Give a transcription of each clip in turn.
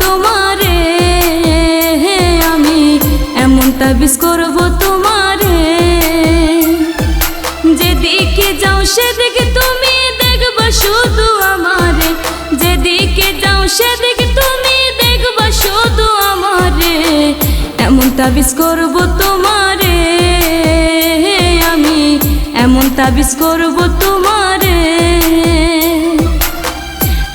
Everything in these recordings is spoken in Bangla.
তোমারে। আমি এমন তাবিজ করব তোমারে। যেদিকে যাও সেদিকে তুমি দেখবা শুধু আমারে। যেদিকে যাও সেদিকে তুমি দেখবা শুধু আমারে। এমন তাবিজ করব তোমারে। আমি এমন তাবিজ করব তোমারে।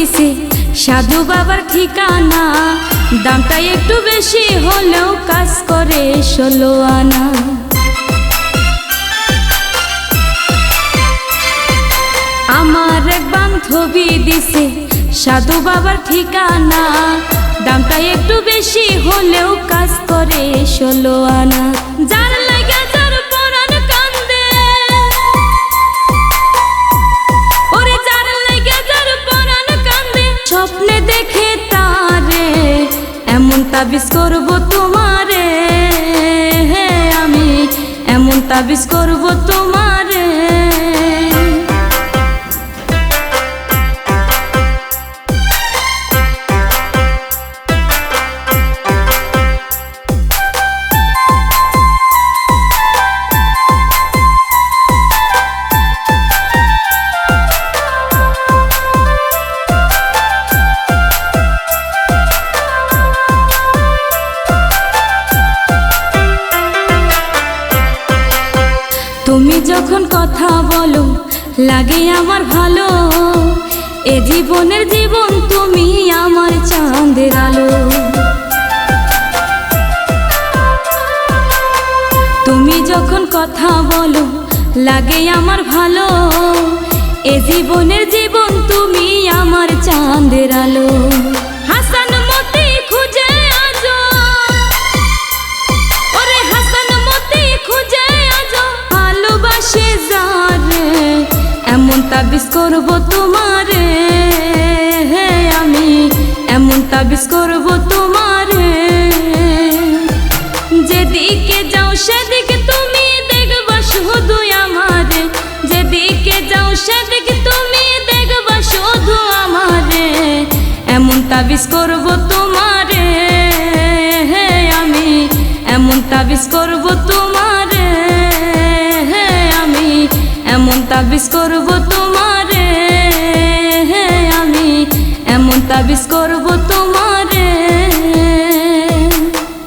দিছে সাধু বাবার ঠিকানা, দামটা একটু বেশি হলেও কাজ করে ষোলো আনা। আমার এক বান্ধবী দিছে সাধু বাবার ঠিকানা, দামটা একটু বেশি হলেও কাজ করে ষোলো আনা। দেখে তারে এমন তাবিজ করব তোমারে। আমি এমন তাবিজ করব তোমারে। লাগে আমার ভালো। এ জীবনের জীবন তুমি আমার চাঁদের আলো। তুমি যখন কথা বলো, লাগে আমার ভালো। এ জীবনের জীবন তুমি আমার চাঁদের আলো। তাবিজ করব তোমারে। আমি, এমন তাবিজ করব তোমারে। যেদিকে যাও সেদিকে তুমি দেখবা শুধু আমারে। যেদিকে যাও সেদিকে তুমি দেখবা শুধু আমারে। এমন তাবিজ করব তোমারে। আমি, এমন তাবিজ করব তোমারে। এমন তাবিজ করব তোমারে।